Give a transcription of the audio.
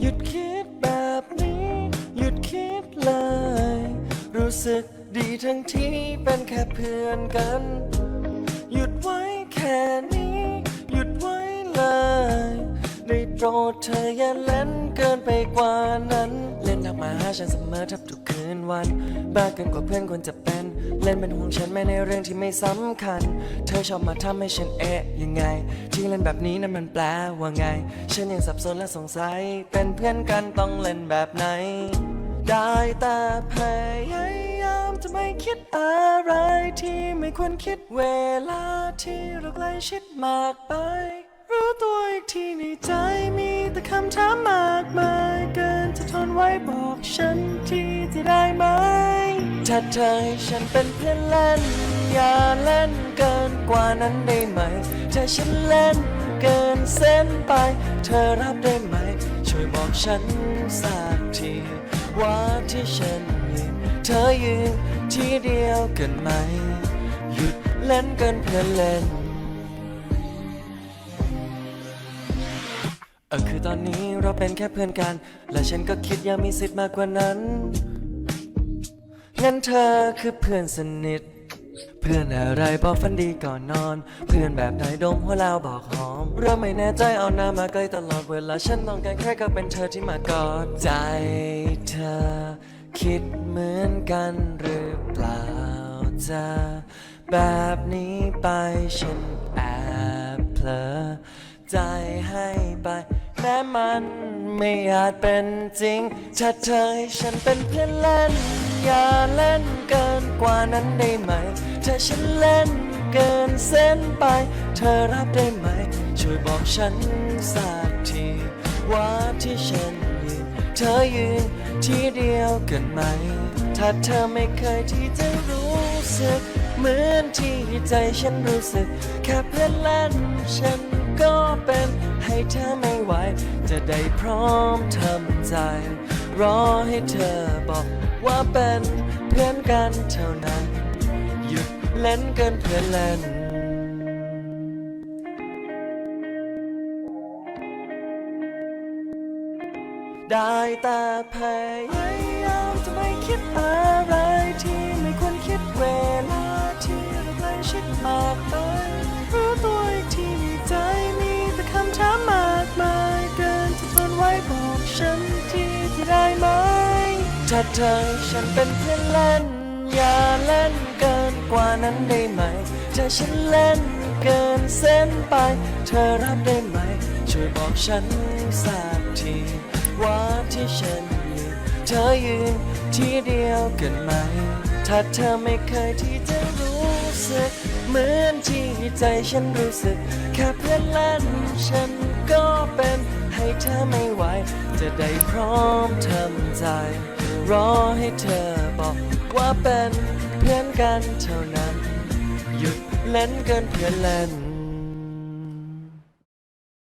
หยุดคิดแบบนี้ หยุดคิดเลย รู้สึกดีทั้งที่เป็นแค่เพื่อนกัน หยุดไว้แค่นี้ หยุดไว้เลย ได้โปรดเธออย่าเล่นเกินไปกว่านั้น มาหาฉันเสมอทับทุกคืนวัน บ้าเกินกว่าเพื่อนควรจะเป็น เล่นเป็นห่วงฉันแม้ในเรื่องที่ไม่สำคัญ เธอชอบมาทำให้ฉันเอะยังไง ที่เล่นแบบนี้นั้นมันแปลว่าไง ฉันยังสับสนและสงสัย เป็นเพื่อนกันต้องเล่นแบบไหน ได้แต่พยายามจะไม่คิดอะไรที่ไม่ควรคิดเวลาที่เราใกล้ชิดมากไป รู้ตัวอีกทีในใจมีแต่คำถามมากมาย ไว้บอกฉันทีจะได้ไหม ถ้าเธอให้ฉันเป็นเพื่อนเล่น อย่าเล่นเกินกว่านั้นได้ไหม ถ้าฉันเล่นเกินเส้นไป เธอรับได้ไหม ช่วยบอกฉันสักที ว่าที่ฉันยืนเธอยืนที่เดียวกันไหม หยุดเล่นเกินเพื่อนเล่น ออคือตอนนี้เราเป็นแค่เพื่อนกัน และฉันก็คิดยังมีสิทธิ์มากกว่านั้น งั้นเธอคือเพื่อนสนิท เพื่อนอะไรบอกฝันดีก่อนนอน เพื่อนแบบไหนดมหัวเราบอกหอม เริ่มไม่แน่ใจเอาหน้ามาใกล้ตลอดเวลาฉันต้องการแค่ก็เป็นเธอที่มากอดใจเธอ คิดเหมือนกันหรือเปล่าจะแบบนี้ไปฉันแอบเพลอใจให้ไป ม้มันไม่อาจเป็นจริง ถ้าเธอให้ฉันเป็นเพื่อนเล่น อย่าเล่นเกินกว่านั้นได้ไหม ถ้าฉันเล่นเกินเส้นไป เธอรับได้ไหม ช่วยบอกฉันสักที ว่าที่ฉันยืนเธอยืนที่เดียวกันไหม ถ้าเธอไม่เคยที่จะรู้สึก เหมือนที่ใจฉันรู้สึก แค่เพื่อนเล่นฉัน ก็เป็นให้เธอไม่ไหว จะได้พร้อมทำใจ รอให้เธอบอกว่าเป็นเพื่อนกันเท่านั้น หยุดเล่นเกินเพื่อนเล่นได้แต่พยายามจะไม่คิดอะไร ถ้าเธอฉันเป็นเพื่อนเล่น อย่าเล่นเกินกว่านั้นได้ไหม ถ้าฉันเล่นเกินเส้นไป เธอรับได้ไหม ช่วยบอกฉันสักทีว่าที่ฉันยืนเธอยืนที่เดียวกันไหม ถ้าเธอไม่เคยที่จะรู้สึก เหมือนที่ใจฉันรู้สึก แค่เพื่อนเล่นฉันก็เป็นให้เธอไม่ไหว จะได้พร้อมทำใจ รอให้เธอบอกว่าเป็นเพื่อนกันเท่านั้น หยุดเล่นเกินเพื่อนเล่น